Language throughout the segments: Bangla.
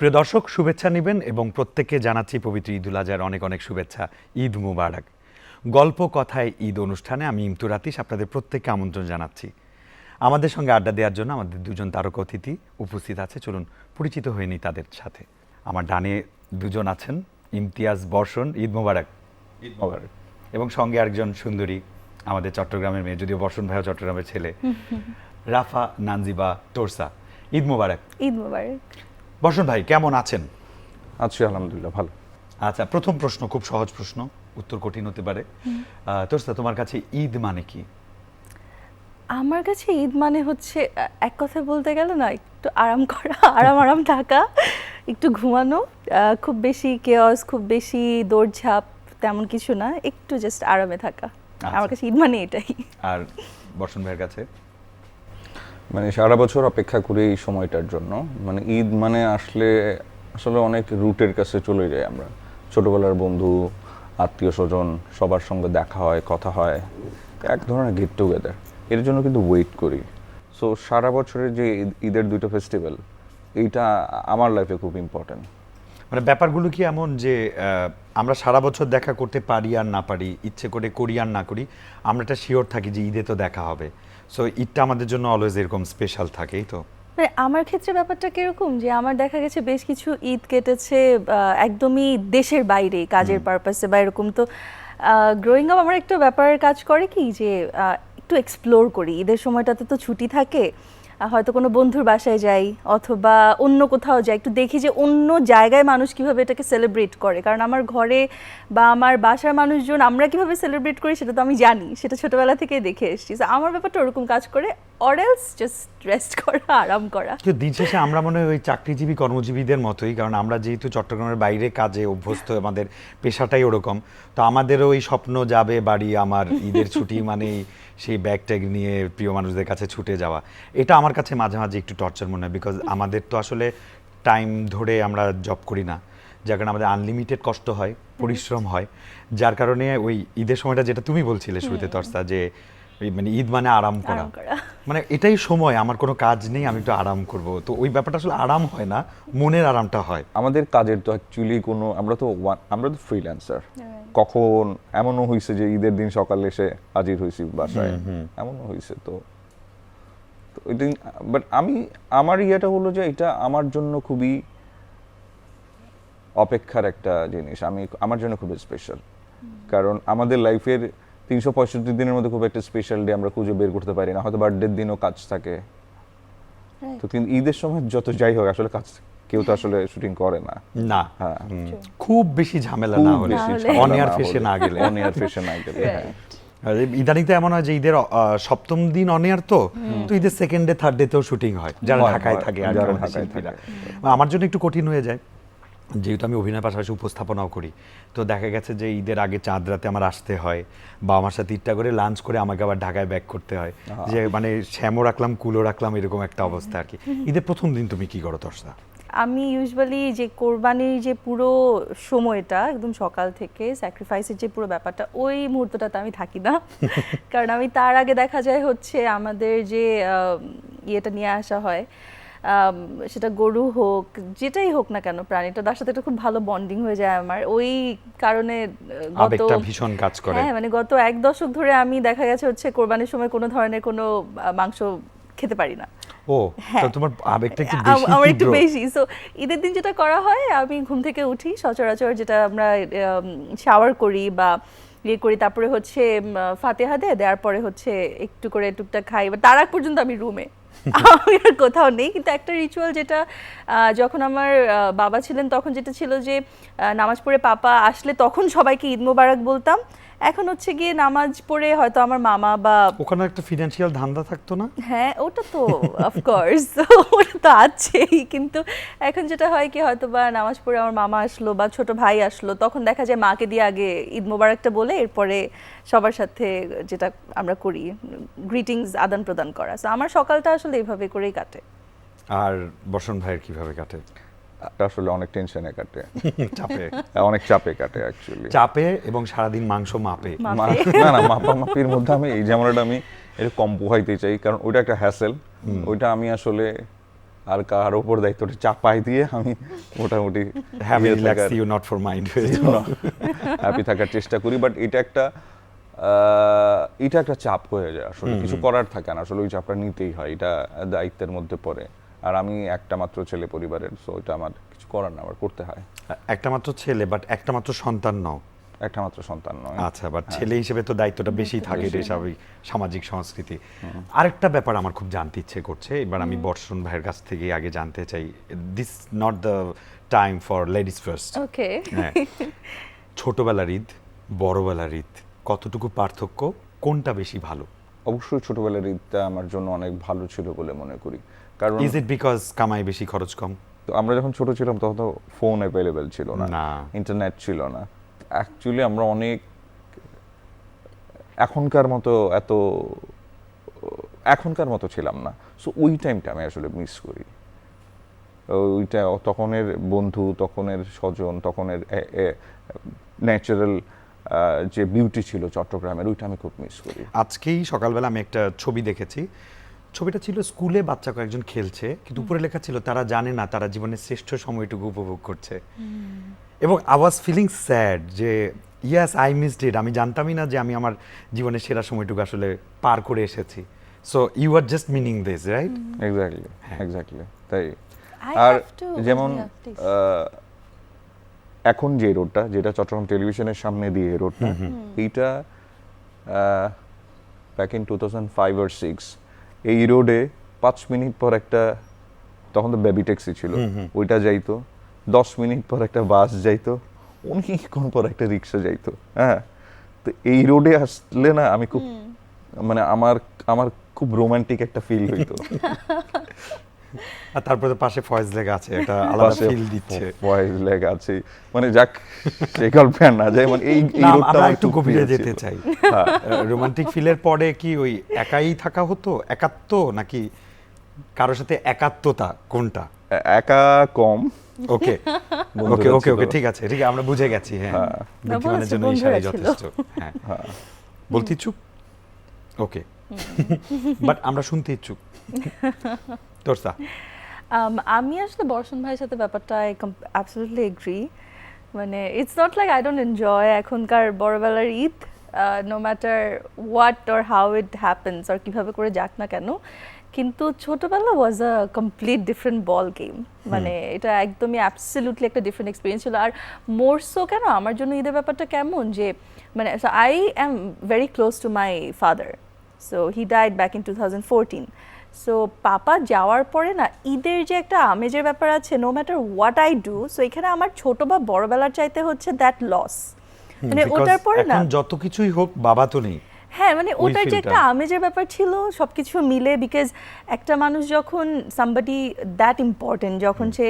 সুপ্রিয় দর্শক শুভেচ্ছা নেবেন এবং প্রত্যেককে জানাচ্ছি পবিত্র ঈদুল আজহার অনেক অনেক শুভেচ্ছা। ঈদ মুবারক। গল্প কথায় ঈদ অনুষ্ঠানে আমি ইমতুর আতিশ আপনাদের প্রত্যেককে আমন্ত্রণ জানাচ্ছি। আমাদের সঙ্গে আড্ডা দেওয়ার জন্য আমাদের দুজন তারকা অতিথি উপস্থিত আছে। চলুন পরিচিত হয়ে নিই তাদের সাথে। আমার ডানে দুজন আছেন ইমতিয়াজ বর্ষণ ঈদ মুবারক। ঈদ মুবারক। এবং সঙ্গে আরেকজন সুন্দরী আমাদের চট্টগ্রামের মেয়ে যদিও বর্ষণ ভাইও চট্টগ্রামের ছেলে রাফা নানজিবা তোরসা। ঈদ মুবারক। ঈদ মোবারক। বর্ষণ ভাই কেমন আছেন? আছি আলহামদুলিল্লাহ ভালো। আচ্ছা প্রথম প্রশ্ন খুব সহজ প্রশ্ন উত্তর কঠিন হতে পারে। তোরসা তোমার কাছে ঈদ মানে কি? আমার কাছে ঈদ মানে হচ্ছে এক কথায় বলতে গেলে না একটু আরাম করা আরাম আরাম থাকা একটু ঘুমানো খুব বেশি কেয়স খুব বেশি দৌড়ঝাঁপ তেমন কিছু না একটু জাস্ট আরামে থাকা। আমার কাছে ঈদ মানে এটাই। আর বর্ষণ ভাইয়ের কাছে। মানে সারা বছর অপেক্ষা করি এই সময়টার জন্য। মানে ঈদ মানে আসলে আসলে অনেক রুটের কাছে চলে যাই আমরা। ছোটবেলার বন্ধু, আত্মীয় স্বজন, সবার সঙ্গে দেখা হয়, কথা হয়, এক ধরনের গেট টুগেদার এর জন্য কিন্তু ওয়েট করি। সো সারা বছরের যে ঈদ- ঈদের দুটো ফেস্টিভ্যাল এইটা আমার লাইফে খুব ইম্পর্ট্যান্ট মানে ব্যাপারগুলো কি এমন যে আমরা সারা বছর দেখা করতে পারি আর না পারি, ইচ্ছে করে করি আর না করি, আমরা একটা শিওর থাকি যে ঈদে তো দেখা হবে। সো ঈদটা আমাদের জন্য অলওয়েজ এরকম স্পেশাল থাকেই তো। মানে আমার ক্ষেত্রে ব্যাপারটা কীরকম যে আমার দেখা গেছে বেশ কিছু ঈদ কেটেছে একদমই দেশের বাইরে কাজের পারপাসে বা এরকম তো গ্রোয়িং আপ আমার একটা ব্যাপার কাজ করে কি যে একটু এক্সপ্লোর করি। ঈদের সময়টাতে তো ছুটি থাকে হয়তো কোনো বন্ধুর বাসায় যাই অথবা অন্য কোথাও যাই, একটু দেখি যে অন্য জায়গায় মানুষ কীভাবে এটাকে সেলিব্রেট করে। কারণ আমার ঘরে বা আমার বাসার মানুষজন আমরা কীভাবে সেলিব্রেট করি সেটা তো আমি জানি, সেটা ছোটবেলা থেকে দেখে এসেছি। আমার ব্যাপারটা ওরকম কাজ করে অরেলস জাস্ট রেস্ট করা, আরাম করা। কিন্তু দিন শেষে আমরা মনে হয় ওই চাকরিজীবী কর্মজীবীদের মতোই, কারণ আমরা যেহেতু চট্টগ্রামের বাইরে কাজে অভ্যস্ত, আমাদের পেশাটাই ওরকম। তো আমাদেরও ওই স্বপ্ন যাবে বাড়ি, আমার ঈদের ছুটি মানেই সেই ব্যাগ ট্যাগ নিয়ে প্রিয় মানুষদের কাছে ছুটে যাওয়া। এটা আমার কাছে মাঝে মাঝে একটু টর্চার মনে হয় বিকজ আমাদের তো আসলে টাইম ধরে আমরা জব করি না। যার কারণে আমাদের আনলিমিটেড কষ্ট হয় পরিশ্রম হয়। যার কারণে ওই ঈদের সময়টা যেটা তুমি বলছিলে শুরুতে তর্সা যে মানে ঈদ মানে আরাম করা। মানে এটাই সময় আমার কোনো কাজ নেই আমি একটু আরাম করব। তো ওই ব্যাপারটা আসলে আরাম হয় না মনের আরামটা হয়। আমাদের কাজের তো অ্যাকচুয়ালি কোনো আমরা তো আমরা তো ফ্রিল্যান্সার কখন এমনও হয়েছে যে ঈদের দিন সকালে এসে হাজির হয়েছি বাসায়। এমনও হয়েছে তো। তো ওই দিন বাট আমি আমার ইয়েটা হলো যে এটা আমার জন্য খুবই অপেক্ষার একটা জিনিস। আমি আমার জন্য খুবই স্পেশাল কারণ আমাদের লাইফের তিনশো পঁয়ষট্টি দিনের মধ্যে খুব একটা স্পেশাল ডে আমরা খুঁজে বের করতে পারি না। হয়তো বার্থডের দিনও কাজ থাকে। তো কিন্তু ঈদের সময় যত যাই হোক আসলে কাজ কেউ তো আসলে শুটিং করে না। না। হ্যাঁ। খুব বেশি ঝামেলা না হলে। অন এয়ার ফেসে না গেলে। অন এয়ার ফেসে না গেলে হ্যাঁ। ইদানিং তো এমন হয় যে ঈদের সপ্তম দিন অন এয়ার তো তো ঈদের সেকেন্ড ডে থার্ড ডে তেও শুটিং হয়। যারা ঢাকায় থাকে আর যারা ঢাকায় থাকে। আমার জন্য একটু কঠিন হয়ে যায়। যেহেতু আমি অভিনয় পাশাপাশি উপস্থাপনাও করি তো দেখা গেছে যে ঈদের আগে চাঁদ রাতে আমার আসতে হয় বা আমার সাথে ঈদটা করে লাঞ্চ করে আমাকে আবার ঢাকায় ব্যাক করতে হয়। যে মানে শ্যামও রাখলাম কুলো রাখলাম এরকম একটা অবস্থা আর কি। ঈদের প্রথম দিন তুমি কি করো তর্ষা? আমি ইউজুয়ালি যে কোরবানির যে পুরো সময়টা একদম সকাল থেকে স্যাক্রিফাইসের যে পুরো ব্যাপারটা ওই মুহূর্তটাতে আমি থাকি না। কারণ আমি তার আগে দেখা যায় হচ্ছে আমাদের যে ইয়েটা নিয়ে আসা হয় সেটা গরু হোক যেটাই হোক না কেন প্রাণীটা তার সাথে একটা খুব ভালো বন্ডিং হয়ে যায় আমার। ওই কারণে গত ভীষণ কাজ করে। হ্যাঁ মানে গত এক দশক ধরে আমি দেখা গেছে হচ্ছে কোরবানির সময় কোনো ধরনের কোনো মাংস খেতে পারি না। ও হ্যাঁ। তোমার আবেগটা একটু বেশি আমার একটু বেশি। সো ঈদের দিন যেটা করা হয় আমি ঘুম থেকে উঠি সচরাচর যেটা আমরা শাওয়ার করি বা ইয়ে করি তারপরে হচ্ছে ফাতেহা দেয় দেওয়ার পরে হচ্ছে একটু করে টুকটাক খাই। বা তার আগ পর্যন্ত আমি রুমে আমি আর কোথাও নেই। কিন্তু একটা রিচুয়াল যেটা যখন আমার বাবা ছিলেন তখন যেটা ছিল যে নামাজ পড়ে পাপা আসলে তখন সবাইকে ঈদ মোবারক বলতাম। এখন হচ্ছে গিয়ে নামাজ পড়ে হয়তো আমার মামা বা ওখানে একটা ফিনান্সিয়াল ধান্দা থাকতো না? হ্যাঁ ওটা তো অফকোর্স ওটা তো আছেই। কিন্তু এখন যেটা হয় কি হয়তো বা নামাজ পড়ে আমার মামা আসলো বা ছোট ভাই আসলো তখন দেখা যায় মাকে দিয়ে আগে ঈদ মোবারকটা বলে এরপরে সবার সাথে যেটা আমরা করি গ্রিটিংস আদান প্রদান করা। তো আমার সকালটা আসলে এইভাবে করেই কাটে। আর বসন ভাইয়ের কীভাবে কাটে? আসলে অনেক টেনশনে কাটে। চাপে। অনেক চাপে কাটে অ্যাকচুয়ালি চাপে এবং সারাদিন মাংস মাপে। না না মাপা মাপির মধ্যে আমি এই ঝামেলাটা আমি এটা কম পোহাইতে চাই কারণ ওইটা একটা হ্যাসেল ওইটা আমি আসলে আর কার ওপর দায়িত্বটা চাপাই দিয়ে আমি মোটামুটি have relax you not for mind happy থাকার চেষ্টা করি বাট এটা একটা আহ, এটা একটা চাপ হয়ে যায় আসলে। কিছু করার থাকে না আসলে ওই চাপটা নিতেই হয় এটা দায়িত্বের মধ্যে পড়ে। আর আমি একটা মাত্র ছেলে পরিবারের সো এটা আমার কিছু করার না আমার করতে হয়। একটা মাত্র ছেলে বাট একটা মাত্র সন্তান নও। একটা মাত্র সন্তান নয়। আচ্ছা বাট ছেলে হিসেবে তো দায়িত্বটা বেশি থাকে এটা স্বাভাবিক সামাজিক সংস্কৃতি। আরেকটা ব্যাপার আমার খুব জানতে ইচ্ছে করছে এবার আমি বর্ষণ ভাইয়ের কাছ থেকে আগে জানতে চাই this not the time for ladies first okay হ্যাঁ। ছোটবেলার ঈদ বড়বেলার ঈদ কতটুকু পার্থক্য কোনটা বেশি ভালো? অবশ্যই ছোটবেলার ঈদটা আমার জন্য অনেক ভালো ছিল বলে মনে করি। কারণ ইজ ইট বিকজ কামাই বেশি খরচ কম? তো আমরা যখন ছোট ছিলাম তখন তো ফোন অ্যাভেলেবেল ছিল না। ইন্টারনেট ছিল না। অ্যাকচুয়ালি আমরা অনেক এখনকার মতো এত এখনকার মতো ছিলাম না। সো ওই টাইমটা আমি আসলে মিস করি। ওইটা তখনের বন্ধু তখনের স্বজন তখনের ন্যাচারাল যে বিউটি ছিল চট্টগ্রামের ওইটা আমি খুব মিস করি। আজকেই সকালবেলা আমি একটা ছবি দেখেছি। ছবিটা ছিল স্কুলে বাচ্চা কয়েকজন খেলছে কিন্তু উপরে লেখা ছিল তারা জানে না তারা জীবনের শ্রেষ্ঠ সময়টুকু উপভোগ করছে। এবং আই ওয়াজ ফিলিং স্যাড যে ইয়াস আই মিসড ইট আমি জানতামই না যে আমি আমার জীবনের সেরা সময়টুকু আসলে পার করে এসেছি। So you are just meaning this right exactly exactly তাই। আর যেমন আহ, এখন যে রোডটা যেটা চট্টগ্রাম টেলিভিশনের সামনে দিয়ে রোডটা এইটা back in two thousand five R six এই রোডে পাঁচ মিনিট পর একটা তখন তো বেবি ট্যাক্সি ছিল ওইটা যাইতো দশ মিনিট পর একটা বাস যাইতো অনেকক্ষণ পর একটা রিক্সা যাইতো হ্যাঁ। তো এই রোডে আসলে না আমি খুব মানে আমার আমার খুব রোমান্টিক একটা ফিল হইতো। আর তারপরে পাশে ফয়েজ লেখা আছে একটা আলাদা ফিল দিচ্ছে। ফয়েজ লেগ আছে। মানে যাক সে গল্পে না যায় মানে এই এই না, রোডটা একটু গভীরে যেতে চাই। হ্যাঁ। রোমান্টিক ফিলের পরে কি ওই একাই থাকা হতো? একাত্ম নাকি কারোর সাথে একাত্মতা কোনটা? একা কম। ওকে। ওকে ওকে ওকে ঠিক আছে ঠিক আছে আমরা বুঝে গেছি হ্যাঁ। হ্যাঁ। বুদ্ধিমানের জন্য ইশারাই যথেষ্ট হ্যাঁ। বলতে ইচ্ছুক? ওকে। বাট আমরা শুনতে ইচ্ছুক। তোরসা। Um, আমি আসলে বর্ষণ ভাইয়ের সাথে ব্যাপারটা অ্যাবসলিউটলি এগ্রি মানে it's not like I don't enjoy এখনকার বড়বেলার Eid no matter what or how it happens আর কীভাবে করে যাক না কেন। কিন্তু ছোটবেলা was a complete different ball game মানে এটা একদমই অ্যাবসলিউটলি একটা ডিফারেন্ট এক্সপিরিয়েন্স ছিল। আর মোর সো কেন? আমার জন্য ঈদের ব্যাপারটা কেমন যে মানে I am very close to my father so he died back in two thousand fourteen so papa যাওয়ার পরে না ঈদের যে একটা আমেজের ব্যাপার আছে no matter what I do so এখানে আমার ছোট বা বড়বেলার চাইতে হচ্ছে দ্যাট লস মানে ওটার পরে না যত কিছুই হোক বাবা তো নেই। হ্যাঁ মানে ওটার যে একটা আমেজের ব্যাপার ছিল সবকিছু মিলে বিকজ একটা মানুষ যখন সামবাডি দ্যাট ইম্পর্টেন্ট যখন সে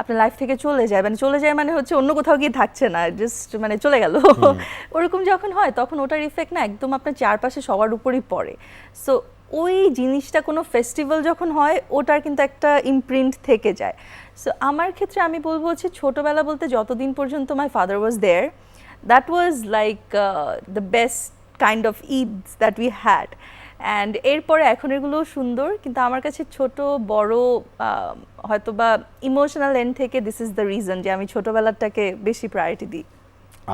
আপনার লাইফ থেকে চলে যায় মানে চলে যায় মানে হচ্ছে অন্য কোথাও গিয়ে থাকছে না জাস্ট মানে চলে গেল। ওরকম যখন হয় তখন ওটার ইফেক্ট না একদম আপনার চারপাশে সবার উপরই পড়ে। সো ওই জিনিসটা কোনো ফেস্টিভ্যাল যখন হয় ওটার কিন্তু একটা ইমপ্রিন্ট থেকে যায়। সো আমার ক্ষেত্রে আমি বলব হচ্ছে ছোটোবেলা বলতে যতদিন পর্যন্ত my father was there that was like the best kind of of that we had. And এরপরে এখন এগুলো সুন্দর কিন্তু আমার কাছে ছোট বড় হয়তো বা ইমোশনাল এন্ড থেকে দিস ইজ দ্য রিজন যে আমি ছোটবেলাটাকে বেশি প্রায়োরিটি দিই।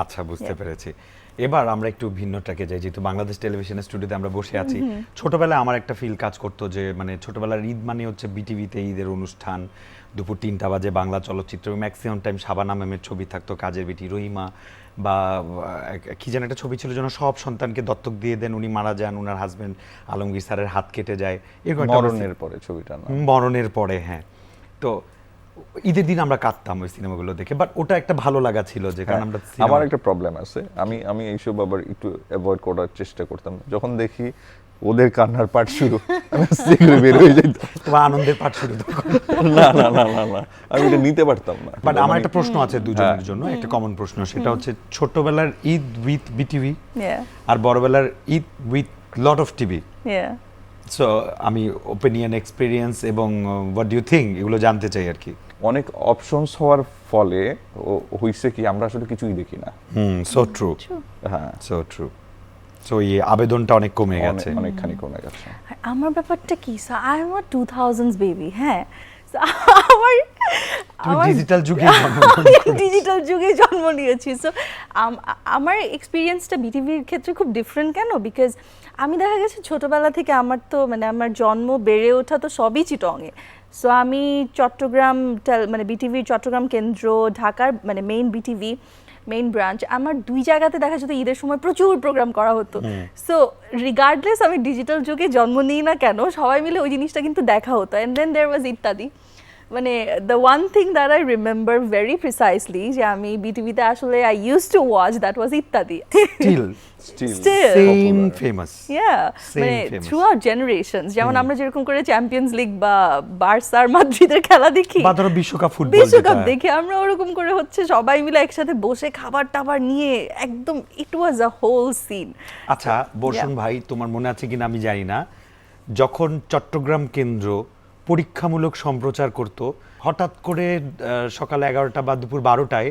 আচ্ছা বুঝতে পেরেছি। এবার আমরা একটু ভিন্নটাকে যাই যেহেতু বাংলাদেশ টেলিভিশনের স্টুডিওতে আমরা বসে আছি। ছোটবেলায় আমার একটা ফিল কাজ করতো যে মানে ছোটবেলার ঈদ মানে হচ্ছে বিটিভিতে ঈদের অনুষ্ঠান দুপুর তিনটা বাজে বাংলা চলচ্চিত্র ম্যাক্সিমাম টাইম শাবানা ম্যামের ছবি থাকতো কাজের বেটি রহিমা বা কি যেন একটা ছবি ছিল যেন সব সন্তানকে দত্তক দিয়ে দেন উনি মারা যান উনার হাজবেন্ড আলমগীর স্যারের হাত কেটে যায় এরকম মরণের পরে ছবিটা মরণের পরে হ্যাঁ। তো ঈদের দিন আমরা কাঁদতাম ওই সিনেমাগুলো দেখে বাট ওটা একটা ভালো লাগা ছিল যে কারণ আমরা হ্যাঁ, আমার একটা প্রবলেম আছে। আমি আমি এইসব আবার একটু অ্যাভয়েড করার চেষ্টা করতাম। যখন দেখি ওদের কান্নার পার্ট শুরু আমি বের হয়ে যেতাম তোমার আনন্দের পাঠ শুরু না না না না না আমি এটা নিতে পারতাম না। বাট আমার একটা প্রশ্ন আছে দুজনের হ্যাঁ। জন্য একটা কমন প্রশ্ন সেটা হচ্ছে ছোটবেলার ঈদ উইথ বিটিভি আর বড়বেলার Eid with lot of TV so আমি ওপিনিয়ন এক্সপিরিয়েন্স এবং হোয়াট ইউ থিঙ্ক এগুলো জানতে চাই আর কি। অনেক অপশনস হওয়ার ফলে ও- হইছে কি আমরা আসলে কিছুই দেখি না। হুম সো ট্রু হ্যাঁ। সো ট্রু সো এই আবেদনটা অনেক কমে গেছে। অনেক- অনেকখানি কমে গেছে। আমার ব্যাপারটা কি I am a two thousands baby হ্যাঁ। আমার digital যুগে ডিজিটাল যুগে জন্ম নিয়েছি। সো আমার এক্সপিরিয়েন্সটা বিটিভির ক্ষেত্রে খুব ডিফারেন্ট কেন? বিকজ আমি দেখা গেছে ছোটবেলা থেকে আমার তো মানে আমার জন্ম বেড়ে ওঠা তো সবই চিটংয়ে। সো আমি চট্টগ্রাম মানে বিটিভির চট্টগ্রাম কেন্দ্র ঢাকার মানে মেইন বিটিভি মেইন ব্রাঞ্চ আমার দুই জায়গাতে দেখা যেত ঈদের সময় প্রচুর প্রোগ্রাম করা হতো। সো রিগার্ডলেস আমি ডিজিটাল যুগে জন্ম নিই না কেন সবাই মিলে ওই জিনিসটা কিন্তু দেখা হতো। অ্যান্ড দেন দেয়ার ওয়াজ ইত্যাদি। মানে the one thing that I remember very precisely যে আমি বিটিভিতে আসলে I use to watch that was Ityadi. Still. Same famous মানে famous. থ্রু আউট যেমন আমরা যেরকম করে চ্যাম্পিয়ন্স লিগ বা বার্সার মাদ্রিদের খেলা দেখি। বা ধরো বিশ্বকাপ ফুটবল বিশ্বকাপ দেখি আমরা ওরকম করে হচ্ছে সবাই মিলে একসাথে বসে খাবার টাবার নিয়ে একদম ইট ওয়াজ আ হোল সিন আচ্ছা বর্ষণ ভাই তোমার মনে আছে কিনা আমি জানি না। যখন চট্টগ্রাম কেন্দ্র পরীক্ষামূলক সম্প্রচার করত। হঠাৎ করে আহ, সকাল এগারোটা বা দুপুর বারোটায়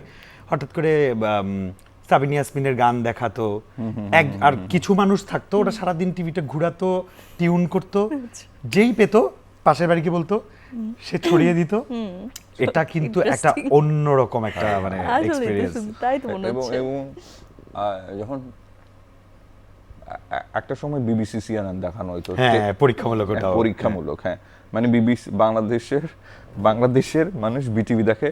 হঠাৎ করে সাবিনা ইয়াসমিনের গান দেখাতো। এক আর কিছু মানুষ থাকতো ওরা সারাদিন টিভিটা ঘুরাতো টিউন করতো। যেই পেতো পাশের বাড়ি কি বলতো? সে ছড়িয়ে দিত। এটা কিন্তু একটা অন্যরকম একটা মানে আসলে এক্সপিরিয়েন্স তাই তো মনে এবং যখন একটা সময় বিবিসি সিএনএন দেখানো হতো। হ্যাঁ তে- পরীক্ষামূলক হ্যাঁ, পরীক্ষামূলক হ্যাঁ। মানে বিবিসি বাংলাদেশের বাংলাদেশের মানুষ বিটিভি দেখে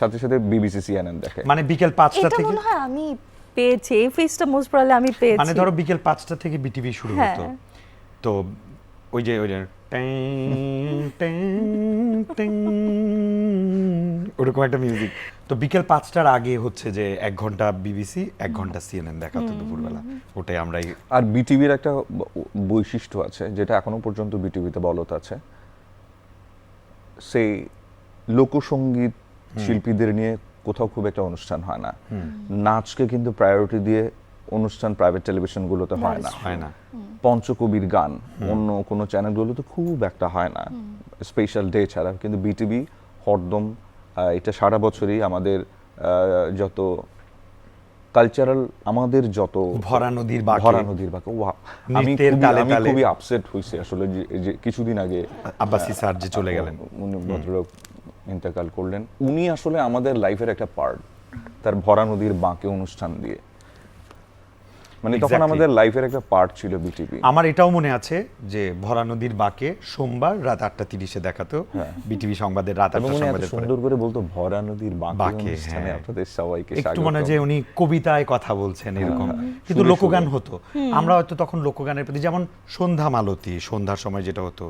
সাথে সাথে বিবিসি সিএনএন দেখে। মানে বিকেল পাঁচটা এটা থেকে মনে হয় আমি পেয়েছি এই ফেসটা মোস্ট প্রবলি আমি পেয়েছি। মানে ধরো বিকেল পাঁচটা থেকে বিটিভি শুরু হ্যাঁ। হতো। তো ওই যে ওই যে ওরকম একটা মিউজিক তো বিকেল পাঁচটার আগে হচ্ছে যে এক ঘণ্টা বিবিসি এক ঘণ্টা সিএনএন দেখাতো দুপুরবেলা। ওটাই আমরাই আর বিটিভির একটা বৈশিষ্ট্য আছে যেটা এখনও পর্যন্ত বিটিভিতে বলত আছে। সেই লোকসঙ্গীত শিল্পীদের নিয়ে কোথাও খুব একটা অনুষ্ঠান হয় না। নাচকে কিন্তু প্রায়োরিটি দিয়ে অনুষ্ঠান প্রাইভেট টেলিভিশনগুলোতে হয় না। হয় না। পঞ্চকবির গান অন্য কোনো চ্যানেলগুলোতে খুব একটা হয় না। স্পেশাল ডে ছাড়া। কিন্তু বিটিভি হরদম আহ, এটা সারা বছরই আমাদের আহ, যত কালচারাল আমাদের যত ভরা নদীর বাঁকে। ভরা নদীর বাঁকে। ওয়া আমি তালে আমি। খুবই আপসেট হইছি আসলে যে যে কিছুদিন আগে আব্বাসি স্যার যে চলে গেলেন। উনি ভদ্রলোক ইন্তেকাল করলেন। উনি আসলে আমাদের লাইফের একটা পার্ট তার ভরা নদীর বাঁকে অনুষ্ঠান দিয়ে। মানে তখন আমাদের লাইফের একটা পার্ট ছিল বিটিভি আমার এটাও মনে আছে যে ভরা নদীর বাঁকে সোমবার রাত আটটা তিরিশে দেখাতো বিটিভি সংবাদের রাত আটটা সংবাদের সুন্দর করে বলতো ভরা নদীর বাঁকে হ্যাঁ। আপনাদের সবাইকে একটু। মনে হয় যে উনি কবিতায় কথা বলছেন এরকম। হ্যাঁ, কিন্তু লোকগান হতো। আমরা হয়তো তখন লোকগানের প্রতি যেমন সন্ধ্যা মালতী সন্ধ্যার সময় যেটা হতো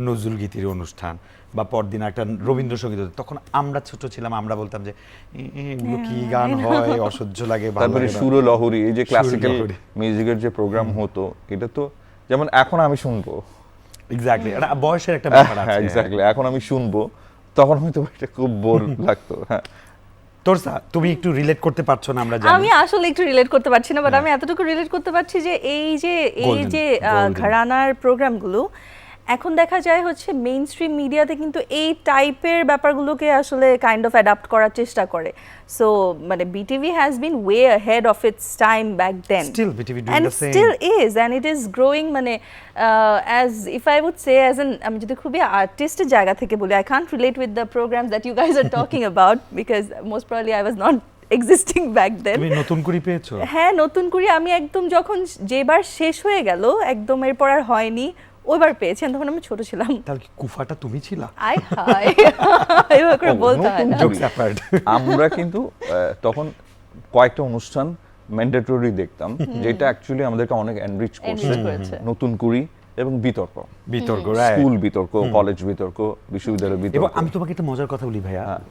নজরুল গীতির অনুষ্ঠান বা পরদিন একটা রবীন্দ্রসঙ্গীত হতো তখন আমরা ছোট ছিলাম আমরা বলতাম যে "এ, এ, এগুলো কি গান হয় অসহ্য লাগে তারপরে লাগে না।" সুর লহরি এই যে ক্লাসিক্যাল মিউজিকের যে প্রোগ্রাম হতো এটা তো যেমন এখন আমি শুনব। এক্স্যাক্টলি এটা বয়সের একটা ব্যাপার হ্যাঁ আছে। এক্স্যাক্টলি এখন আমি শুনব তখন হয়তো এটা খুব বোর লাগতো হ্যাঁ। তোরসা তুমি একটু রিলেট করতে পারছ না আমরা জানি। আমি আসলে একটু রিলেট করতে পারছি না বাট আমি এতটুকু রিলেট করতে পারছি যে এই যে এই যে. ঘরানার প্রোগ্রামগুলো এখন দেখা যায় হচ্ছে মেইন স্ট্রিম মিডিয়াতে কিন্তু এই টাইপের ব্যাপারগুলোকে আসলে কাইন্ড অফ অ্যাডাপ্ট করার চেষ্টা করে। সো মানে BTV has been way ahead of its time back then Still BTV doing and the same. still is and it is মানে as if I would say as an আমি যদি খুবই আর্টিস্টের জায়গা থেকে বলি I can't relate with the programs that you guys are talking about because most probably I was not existing back then তুমি নতুন করে পেয়েছ। হ্যাঁ নতুন করে। আমি একদম যখন যেবার শেষ হয়ে গেল একদম এরপর আর হয়নি। ওইবার পেয়েছেন তখন আমি ছোট ছিলাম। তাহলে কি কুফাটা তুমি ছিলা? আই হাই এবার করে বলতে হয় না। জোকস অ্যাপার্ট আমরা কিন্তু তখন কয়েকটা অনুষ্ঠান ম্যান্ডেটরি দেখতাম যেটা অ্যাকচুয়ালি আমাদেরকে অনেক এনরিচ করছে। করেছে। নতুন কুড়ি এবং বিতর্ক। বিতর্ক স্কুল বিতর্ক কলেজ বিতর্ক বিশ্ববিদ্যালয় বিতর্ক। আমি তোমাকে একটা মজার কথা বলি ভাইয়া। হ্যাঁ।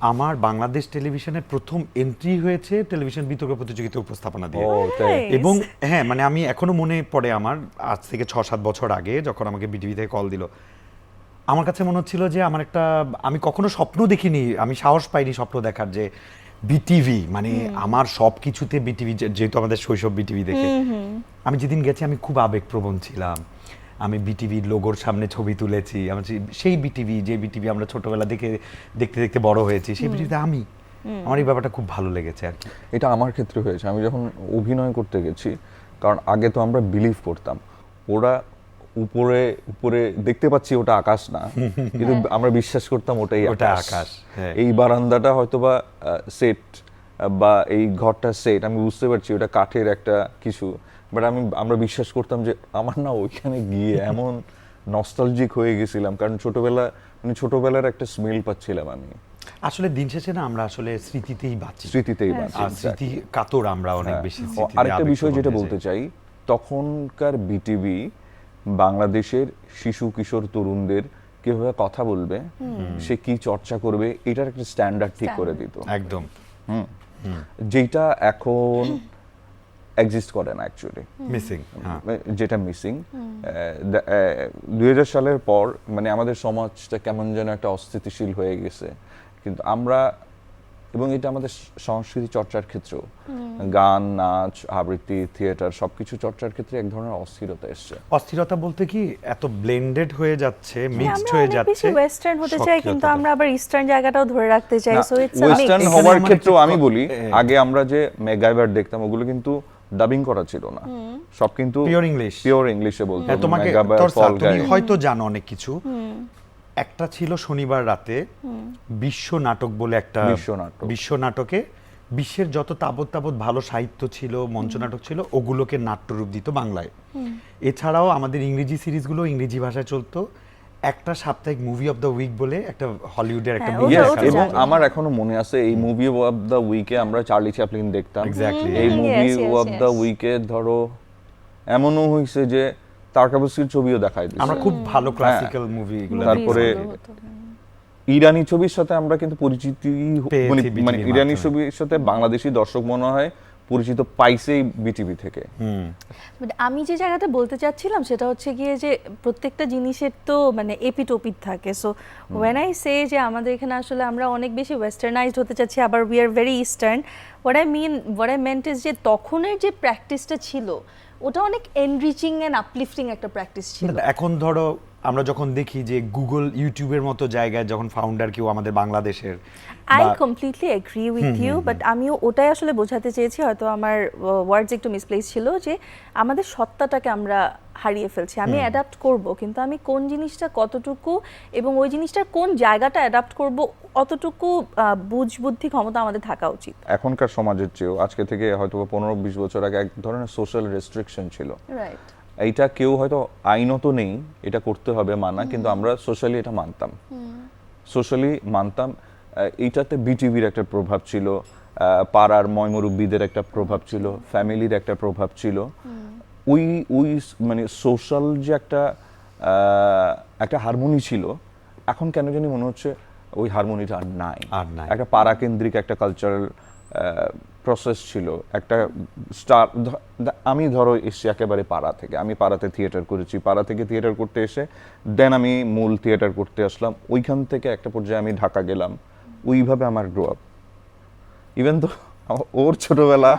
আমার বাংলাদেশ টেলিভিশনের প্রথম এন্ট্রি হয়েছে টেলিভিশন বিতর্ক প্রতিযোগিতা উপস্থাপনা দিয়ে। ও তাই। Nice. এবং হ্যাঁ মানে আমি এখনও মনে পড়ে আমার আজ থেকে ছ সাত বছর আগে যখন আমাকে বিটিভি থেকে কল দিল। আমার কাছে মনে হচ্ছিল যে আমার একটা আমি কখনো স্বপ্ন দেখিনি আমি সাহস পাইনি স্বপ্ন দেখার যে বিটিভি মানে আমার সব কিছুতে বিটিভি যেহেতু আমাদের শৈশব বিটিভি দেখে। আমি যেদিন গেছি আমি খুব আবেগপ্রবণ ছিলাম। আমি বিটিভির লোগোর সামনে ছবি তুলেছি আমি সেই- বিটিভি যে বিটিভি আমরা ছোটবেলা দেখে দেখতে দেখতে বড় হয়েছি সেই বিটিভিতে আমি আমার এই ব্যাপারটা খুব ভালো লেগেছে আর কি। এটা আমার ক্ষেত্রে হয়েছে আমি যখন অভিনয় করতে গেছি কারণ আগে তো আমরা বিলিভ করতাম ওরা উপরে উপরে দেখতে পাচ্ছি ওটা আকাশ না কিন্তু আমরা বিশ্বাস করতাম ওটাই ওটা আকাশ। আকাশ, হ্যাঁ। এই বারান্দাটা হয়তোবা সেট বা এই ঘরটা সেট আমি বুঝতে পারছি ওটা কাঠের একটা কিছু বাট আমি আমরা বিশ্বাস করতাম যে আমার না ওইখানে গিয়ে এমন নস্টালজিক হয়ে গেছিলাম। কারণ ছোটবেলা মানে ছোটবেলার একটা স্মেল পাচ্ছিলাম আমি। আসলে দিন শেষে না আমরা আসলে স্মৃতিতেই বাঁচি। স্মৃতিতেই হ্যাঁ, বাঁচি আর স্মৃতি কাতর আমরা অনেক হ্যাঁ। বেশি আরেকটা বিষয় যেটা বলতে চাই তখনকার বিটিভি বাংলাদেশের শিশু কিশোর তরুণদের কীভাবে কথা বলবে সে কি চর্চা করবে এটার একটা স্ট্যান্ডার্ড ঠিক করে দিত। একদম। যেটা এখন এক্সিস্ট করে না অ্যাকচুয়ালি মিসিং হ্যাঁ। যেটা মিসিং দুই হাজার সালের পর মানে আমাদের সমাজটা কেমন যেন একটা অস্থিতিশীল হয়ে গেছে। কিন্তু আমরা এবং এটা আমাদের সংস্কৃতি চর্চার ক্ষেত্রেও গান নাচ আবৃত্তি থিয়েটার সবকিছু চর্চার ক্ষেত্রে এক ধরনের অস্থিরতা এসছে। অস্থিরতা বলতে কি এত ব্লেন্ডেড হয়ে যাচ্ছে মিক্সড হয়ে যাচ্ছে ওয়েস্টার্ন হতে চাই কিন্তু আমরা আবার ইস্টার্ন জায়গাটাও ধরে রাখতে চাই সো ইটস আ ওয়েস্টার্ন হওয়ার আমার ক্ষেত্রেও আমি বলি আগে আমরা যে মেগাইভার দেখতাম ওগুলো কিন্তু ডাবিং করা ছিল না। সব কিন্তু Pure English। পিওর ইংলিশে বলতো। হ্যাঁ, তোমাকে তুমি হয়তো জানো অনেক কিছু। একটা ছিল শনিবার রাতে বিশ্ব নাটক বলে একটা বিশ্ব নাটক। বিশ্ব নাটকে বিশ্বের যত তাবৎ তাবৎ ভালো সাহিত্য ছিল মঞ্চ নাটক ছিল ওগুলোকে নাট্যরূপ দিত বাংলায়। এছাড়াও আমাদের ইংরেজি সিরিজগুলো ইংরেজি ভাষায় চলতো। একটা সাপ্তাহিক মুভি অফ দ্য উইক বলে একটা হলিউডের একটা হ্যাঁ, ওটা দেখানো এবং আমার এখনও মনে আছে এই মুভি অফ দ্য উইকে আমরা চার্লি চ্যাপলিন দেখতাম. এই মুভি অফ দ্য. উইকে ধরো এমনও হয়েছে যে তারকাবস্কির ছবিও দেখাই দিছে আমরা খুব ভালো ক্লাসিক্যাল মুভি এগুলো হ্যাঁ। তারপরে। ইরানি ছবির সাথে আমরা কিন্তু পরিচিতি মানে মানে ইরানি ছবির সাথে বাংলাদেশি দর্শক মনে হয় পরিচিত পাইছেই বিটিভি থেকে। আমি যে জায়গাটা বলতে চাচ্ছিলাম সেটা হচ্ছে গিয়ে যে প্রত্যেকটা জিনিসের তো মানে এপিট ওপিট থাকে সো ওয়েন আই সে যে আমাদের এখানে আসলে আমরা অনেক বেশি ওয়েস্টার্নাইজড হতে চাচ্ছি আবার we are very eastern what I mean what I meant is যে তখনের যে প্র্যাকটিসটা ছিল ওটা অনেক এনরিচিং অ্যান্ড আপলিফটিং একটা প্র্যাকটিস ছিল। এখন ধরো আমরা যখন দেখি যে গুগল ইউটিউবের মতো জায়গায় যখন ফাউন্ডার কেউ আমাদের বাংলাদেশের I completely agree with you but আমিও ওটাই আসলে বোঝাতে চেয়েছি হয়তো আমার ওয়ার্ডস একটু মিসপ্লেস ছিল যে আমাদের সত্তাটাকে আমরা হারিয়ে ফেলছি। আমি অ্যাডাপ্ট করব কিন্তু আমি কোন জিনিসটা কতটুকু এবং ওই জিনিসটার কোন জায়গাটা অ্যাডাপ্ট করব অতটুকু বুঝ বুদ্ধি ক্ষমতা আমাদের থাকা উচিত। এখনকার সমাজের চেয়েও আজকে থেকে হয়তো পনেরো বিশ বছর আগে এক ধরনের সোশ্যাল রেস্ট্রিকশন ছিল। রাইট এইটা কেউ হয়তো আইনত নেই এটা করতে হবে মানা কিন্তু আমরা সোশ্যালি এটা মানতাম। সোশ্যালি মানতাম এইটাতে বিটিভির একটা প্রভাব ছিল পাড়ার ময়মরুব্বীদের একটা প্রভাব ছিল ফ্যামিলির একটা প্রভাব ছিল। ওই ওই মানে সোশ্যাল যে একটা একটা হারমোনি ছিল এখন কেন জানি মনে হচ্ছে ওই হারমোনিটা আর নাই। আর নাই। একটা পাড়া কেন্দ্রিক একটা কালচারাল প্রসেস ছিল, একটা স্টার আমি ধরো এসছি একেবারে পাড়া থেকে, আমি পাড়াতে থিয়েটার করেছি, পাড়া থেকে থিয়েটার করতে এসে দেন আমি মূল থিয়েটার করতে আসলাম, ওইখান থেকে একটা পর্যায়ে আমি ঢাকা গেলাম, ওইভাবে আমার গ্রো আপ ইভেন তো ওর ছোটবেলা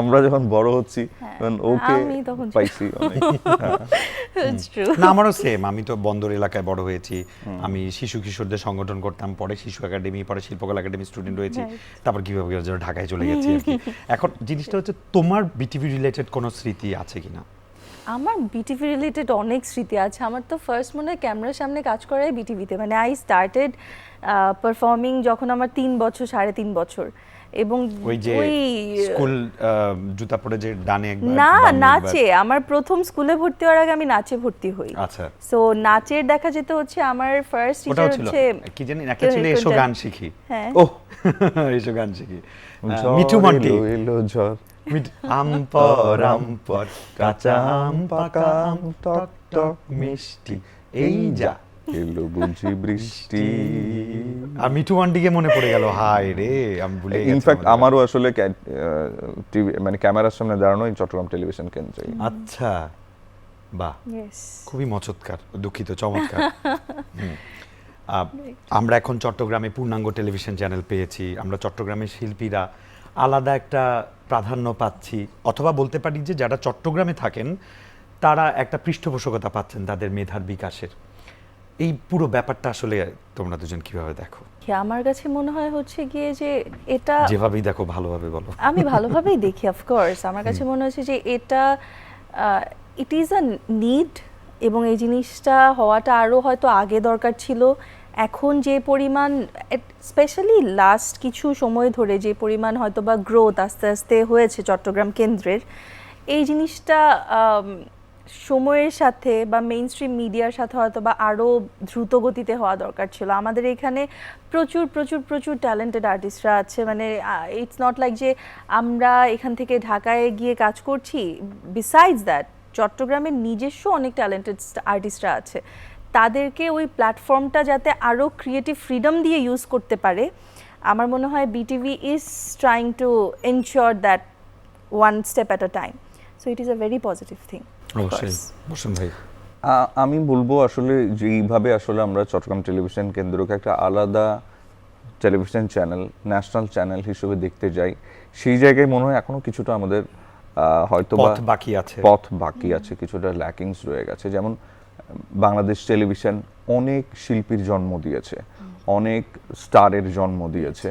আমরা যখন বড় হচ্ছি তখন ওকে আমি তখন ছোট। পাইছি ট্রু না আমারও সেম আমি তো বন্দর এলাকায় বড় হয়েছি। আমি শিশু কিশোরদের সংগঠন করতাম পরে শিশু একাডেমি পরে শিল্পকলা একাডেমি স্টুডেন্ট হয়েছি। তারপর কীভাবে কীভাবে ঢাকায় চলে গেছি এখন জিনিসটা হচ্ছে তোমার বিটিভি রিলেটেড কোনো স্মৃতি আছে কিনা? আমার বিটিভি রিলেটেড অনেক স্মৃতি আছে। আমার তো ফার্স্ট মনে হয় ক্যামেরার সামনে কাজ করাই বিটিভিতে মানে আই স্টার্টেড পারফর্মিং যখন আমার তিন বছর সাড়ে তিন বছর। এবং ওই যে স্কুল জুতা পরে যে ডানে একবার না নাচে। আমার প্রথম স্কুলে ভর্তি হওয়ার আগে আমি নাচে ভর্তি হই। আচ্ছা। সো নাচের দেখা যেত হচ্ছে আমার ফার্স্ট টিচার হচ্ছে কি জানি একটা ছিল এসো গান শিখি। হ্যাঁ। ও এসো গান শিখি। মিঠু মন্টি। এলো, ঝড়। আম পর আম পর কাঁচা আম পাকা আম টক টক মিষ্টি। এই যা। এলো বুঝি বৃষ্টি। আর মিঠু মান্ডিকে মনে পড়ে গেল হাই রে আমি ভুলে গেছি ইনফ্যাক্ট আমারও আসলে টিভি মানে ক্যামেরার সামনে দাঁড়ানো এই চট্টগ্রাম টেলিভিশন কেন্দ্রে। আচ্ছা বাহ। খুবই মচৎকার দুঃখিত চমৎকার। আমরা এখন চট্টগ্রামে পূর্ণাঙ্গ টেলিভিশন চ্যানেল পেয়েছি। আমরা চট্টগ্রামের শিল্পীরা আলাদা একটা প্রাধান্য পাচ্ছি। অথবা বলতে পারি যে যারা চট্টগ্রামে থাকেন তারা একটা পৃষ্ঠপোষকতা পাচ্ছেন তাদের মেধার বিকাশের। এই পুরো ব্যাপারটা আসলে তোমরা দুজন কীভাবে দেখো? আমার কাছে মনে হয় হচ্ছে গিয়ে যে এটা যেভাবেই দেখো ভালোভাবে বলো। আমি ভালোভাবেই দেখি অফকোর্স আমার কাছে মনে হচ্ছে যে এটা ইট ইজ আ নিড এবং এই জিনিসটা হওয়াটা আরও হয়তো আগে দরকার ছিল। এখন যে পরিমাণ স্পেশালি লাস্ট কিছু সময় ধরে যে পরিমাণ হয়তো বা গ্রোথ আস্তে আস্তে হয়েছে চট্টগ্রাম কেন্দ্রের এই জিনিসটা সময়ের সাথে বা মেইন স্ট্রিম মিডিয়ার সাথে হয়তো বা আরও দ্রুত গতিতে হওয়া দরকার ছিল। আমাদের এখানে প্রচুর প্রচুর প্রচুর ট্যালেন্টেড আর্টিস্টরা আছে। মানে ইটস নট লাইক যে আমরা এখান থেকে ঢাকায় গিয়ে কাজ করছি। বিসাইডস দ্যাট চট্টগ্রামের নিজস্ব অনেক ট্যালেন্টেড আর্টিস্টরা আছে। তাদেরকে ওই প্ল্যাটফর্মটা যাতে আরও ক্রিয়েটিভ ফ্রিডম দিয়ে ইউজ করতে পারে, আমার মনে হয় BTV is trying to ensure that one step at a time so it is a very positive thing অবশ্যই বসুন ভাই। আমি বলব আসলে যেইভাবে আসলে আমরা চট্টগ্রাম টেলিভিশন কেন্দ্রকে একটা আলাদা টেলিভিশন চ্যানেল ন্যাশনাল চ্যানেল হিসেবে দেখতে যাই সেই জায়গায় মনে হয় এখনও কিছুটা আমাদের হয়তো পথ বাকি আছে। পথ বাকি আছে কিছুটা ল্যাকিংস রয়ে গেছে। যেমন বাংলাদেশ টেলিভিশন অনেক শিল্পীর জন্ম দিয়েছে অনেক স্টারের জন্ম দিয়েছে।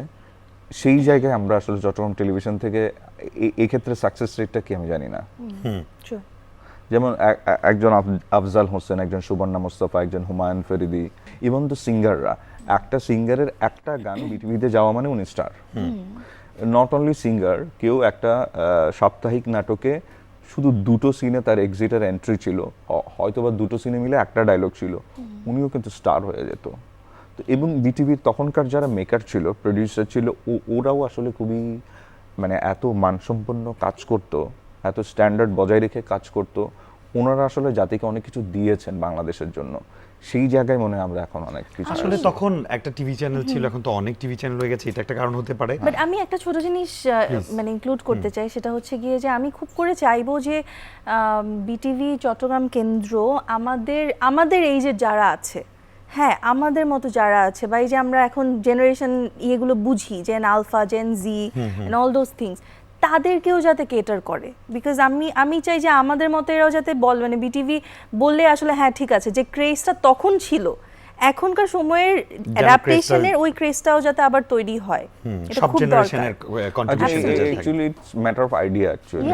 সেই জায়গায় আমরা আসলে চট্টগ্রাম টেলিভিশন থেকে এক্ষেত্রে সাকসেস রেটটা কি আমি জানি না। True. যেমন এক- এক- একজন আফ- আফজাল হোসেন একজন সুবর্ণা মোস্তফা একজন হুমায়ুন ফেরিদি ইভন তো সিঙ্গাররা একটা সিঙ্গারের একটা গান বিটিভিতে যাওয়া মানে উনি স্টার নট অনলি সিঙ্গার কেউ একটা সাপ্তাহিক নাটকে শুধু দুটো সিনে তার এক্সিটার এন্ট্রি ছিল। হয়তো বা দুটো সিনে মিলে একটা ডায়লগ ছিল। উনিও কিন্তু স্টার হয়ে যেত। তো এবং বিটিভির তখনকার যারা মেকার ছিল প্রডিউসার ছিল ও- ওরাও আসলে খুবই মানে এত মানসম্পন্ন কাজ করতো। এত স্ট্যান্ডার্ড বজায় রেখে কাজ করতো। ওনারা আসলে জাতিকে অনেক কিছু দিয়েছেন বাংলাদেশের জন্য। সেই জায়গায় মনে আমরা এখন অনেক কিছু আসলে তখন একটা টিভি চ্যানেল ছিল এখন তো অনেক টিভি চ্যানেল হয়ে গেছে এটা একটা কারণ হতে পারে। বাট আমি একটা ছোট জিনিস মানে ইনক্লুড করতে চাই সেটা হচ্ছে গিয়ে যে আমি খুব করে চাইব যে বিটিভি চট্টগ্রাম কেন্দ্র আমাদের আমাদের এই যে যারা আছে হ্যাঁ আমাদের মতো যারা আছে বা এই যে আমরা এখন জেনারেশন ইয়েগুলো বুঝি gen alpha gen Z all those things তাদেরকেও যাতে কেটার করে। বিকজ আমি আমি চাই যে আমাদের মতো এরাও যাতে বল মানে বিটিভি বললে আসলে হ্যাঁ ঠিক আছে যে ক্রেজটা তখন ছিল। এখনকার সময়ের অ্যাডাপ্টেশনের ওই ক্রেজটাও যাতে আবার তৈরি হয়। এটা সব খুব জেনারেশনের দরকার। Actually it's matter of idea actually.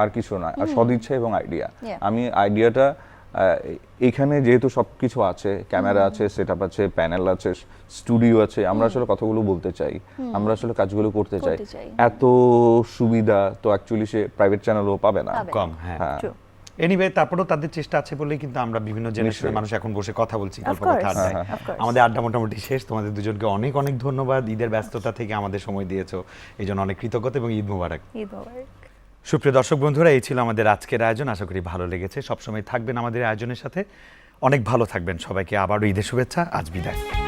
আর কিছু না আর সদিচ্ছা এবং আইডিয়া আমি আইডিয়াটা এখানে যেহেতু সবকিছু আছে ক্যামেরা আছে সেটআপ আছে প্যানেল আছে স্টুডিও আছে আমরা আসলে কথাগুলো বলতে চাই। আমরা আসলে কাজগুলো করতে চাই। এত সুবিধা তো অ্যাকচুয়ালি সে প্রাইভেট চ্যানেলও পাবে না। কম হ্যাঁ। হ্যাঁ। এনিওয়ে তারপরেও তাদের চেষ্টা আছে বলেই কিন্তু আমরা বিভিন্ন জেনারেশনের মানুষ এখন বসে কথা বলছি গল্প কথা আড্ডায়। হ্যাঁ, হ্যাঁ, of course. আমাদের আড্ডা মোটামুটি শেষ। তোমাদের দুজনকে অনেক অনেক ধন্যবাদ। ঈদের ব্যস্ততা থেকে আমাদের সময় দিয়েছ। এই জন্য অনেক কৃতজ্ঞতা এবং ঈদ মুবারক। ঈদ মোবারক। সুপ্রিয় দর্শক বন্ধুরা, এই ছিল আমাদের আজকের আয়োজন। আশা করি ভালো লেগেছে। সবসময় থাকবেন আমাদের আয়োজনের সাথে। অনেক ভালো থাকবেন সবাইকে। আবারও ঈদের শুভেচ্ছা। আজ বিদায়।